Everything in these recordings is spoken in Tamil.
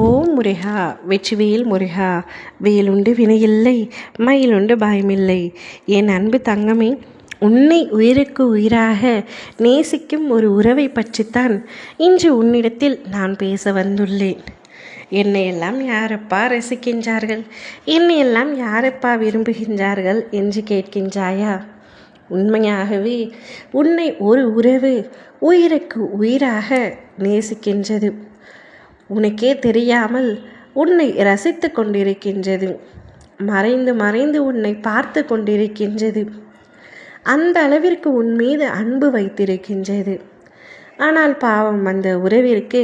ஓம் முருகா வெற்றிவேல் முருகா வேலுண்டு வினையில்லை மயிலுண்டு பயமில்லை. என் அன்பு தங்கமே உன்னை உயிருக்கு உயிராக நேசிக்கும் ஒரு உறவை பற்றித்தான் இன்று உன்னிடத்தில் நான் பேச வந்துள்ளேன். என்னையெல்லாம் யாரப்பா ரசிக்கின்றார்கள்? என்னையெல்லாம் யாரப்பா விரும்புகின்றார்கள் என்று கேட்கின்றாயா? உண்மையாகவே உன்னை ஒரு உறவு உயிருக்கு உயிராக நேசிக்கின்றது. உனக்கே தெரியாமல் உன்னை ரசித்து கொண்டிருக்கின்றது. மறைந்து மறைந்து உன்னை பார்த்து கொண்டிருக்கின்றது. அந்த அளவிற்கு உன் மீது அன்பு வைத்திருக்கின்றது. ஆனால் பாவம் அந்த உறவிற்கு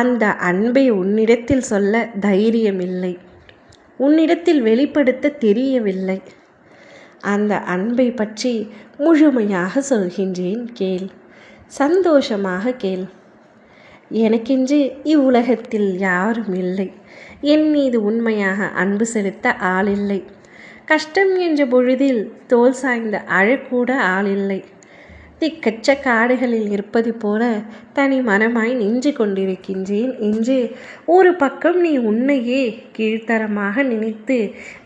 அந்த அன்பை உன்னிடத்தில் சொல்ல தைரியம் இல்லை உன்னிடத்தில் வெளிப்படுத்த தெரியவில்லை. அந்த அன்பை பற்றி முழுமையாக சொல்கின்றேன் கேள். சந்தோஷமாக கேள். எனக்கென்று இவ்வுலகத்தில் யாரும் இல்லை. என் மீது உண்மையாக அன்பு செலுத்த ஆளில்லை கஷ்டம் என்ற பொழுதில் தோல் சாய்ந்த அழக்கூட ஆளில்லை திக்கச்ச காடுகளில் இருப்பது போல தனி மனமாய் நின்று கொண்டிருக்கின்றேன் என்று ஒரு பக்கம் நீ உன்னையே கீழ்த்தரமாக நினைத்து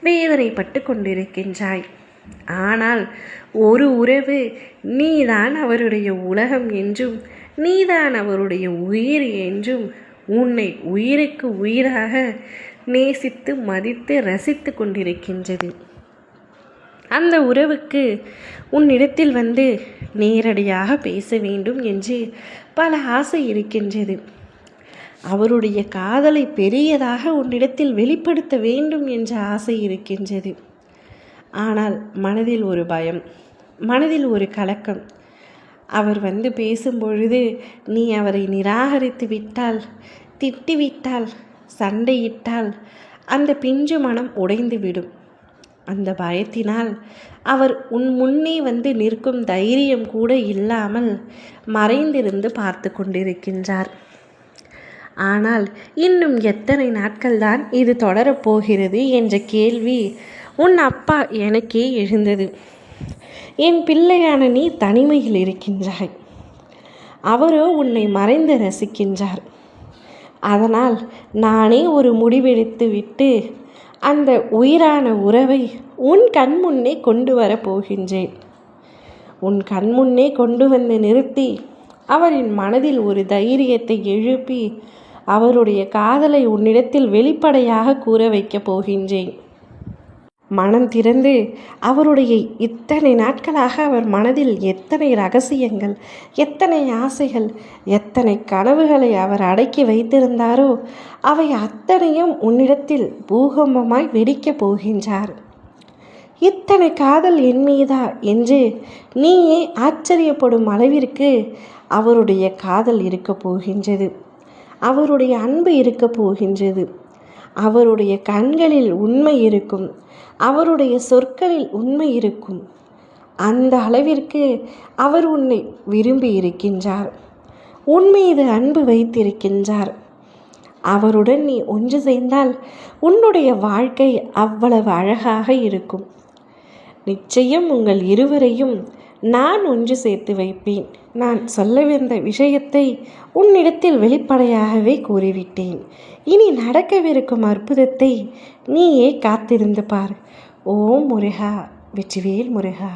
வேதனைப்பட்டு கொண்டிருக்கின்றாய். ஆனால் ஒரு உறவு நீதான் அவருடைய உலகம் என்றும் நீதான் அவருடைய உயிர் என்றும் உன்னை உயிருக்கு உயிராக நேசித்து மதித்து ரசித்து கொண்டிருக்கின்றது. அந்த உறவுக்கு உன்னிடத்தில் வந்து நேரடியாக பேச வேண்டும் என்று பல ஆசை இருக்கின்றது. அவருடைய காதலை பெரியதாக உன்னிடத்தில் வெளிப்படுத்த வேண்டும் என்ற ஆசை இருக்கின்றது. ஆனால் மனதில் ஒரு பயம் மனதில் ஒரு கலக்கம் அவர் வந்து பேசும்பொழுது நீ அவரை நிராகரித்து விட்டால் திட்டிவிட்டால் சண்டையிட்டால் அந்த பிஞ்சு மனம் உடைந்துவிடும். அந்த பயத்தினால் அவர் உன் முன்னே வந்து நிற்கும் தைரியம் கூட இல்லாமல் மறைந்திருந்து பார்த்து கொண்டிருக்கின்றார். ஆனால் இன்னும் எத்தனை நாட்கள்தான் இது தொடரப்போகிறது என்ற கேள்வி உன் அப்பா எனக்கே எழுந்தது. என் பிள்ளையான நீ தனிமையில் இருக்கின்றாய். அவரோ உன்னை மறைந்து ரசிக்கின்றார். அதனால் நானே ஒரு முடிவெடுத்து விட்டு அந்த உயிரான உறவை உன் கண் முன்னே கொண்டு வர போகின்றேன். உன் கண் முன்னே கொண்டு வந்து நிறுத்தி அவரின் மனதில் ஒரு தைரியத்தை எழுப்பி அவருடைய காதலை உன்னிடத்தில் வெளிப்படையாக கூற வைக்கப் போகின்றேன். மனம் திறந்து அவருடைய இத்தனை நாட்களாக அவர் மனதில் எத்தனை ரகசியங்கள் எத்தனை ஆசைகள் எத்தனை கனவுகளை அவர் அடக்கி வைத்திருந்தாரோ அவை அத்தனையும் உன்னிடத்தில் பூகம்பமாய் வெடிக்கப் போகின்றார். இத்தனை காதல் என் மீதா என்று நீயே ஆச்சரியப்படும் அளவிற்கு அவருடைய காதல் இருக்கப் போகின்றது. அவருடைய அன்பு இருக்கப் போகின்றது. அவருடைய கண்களில் உண்மை இருக்கும். அவருடைய சொற்களில் உண்மை இருக்கும். அந்த அளவிற்கு அவர் உன்னை விரும்பி இருக்கின்றார். உன் மீது அன்பு வைத்திருக்கின்றார். அவருடன் நீ ஒன்று சேர்ந்தால் உன்னுடைய வாழ்க்கை அவ்வளவு அழகாக இருக்கும். நிச்சயம் உங்கள் இருவரையும் நான் ஒன்று சேர்த்து வைப்பேன். நான் சொல்லவிருந்த விஷயத்தை உன்னிடத்தில் வெளிப்படையாகவே கூறிவிட்டேன். இனி நடக்கவிருக்கும் அற்புதத்தை நீயே காத்திருந்து பார். ஓம் முருகா வெற்றிவேல் முருகா.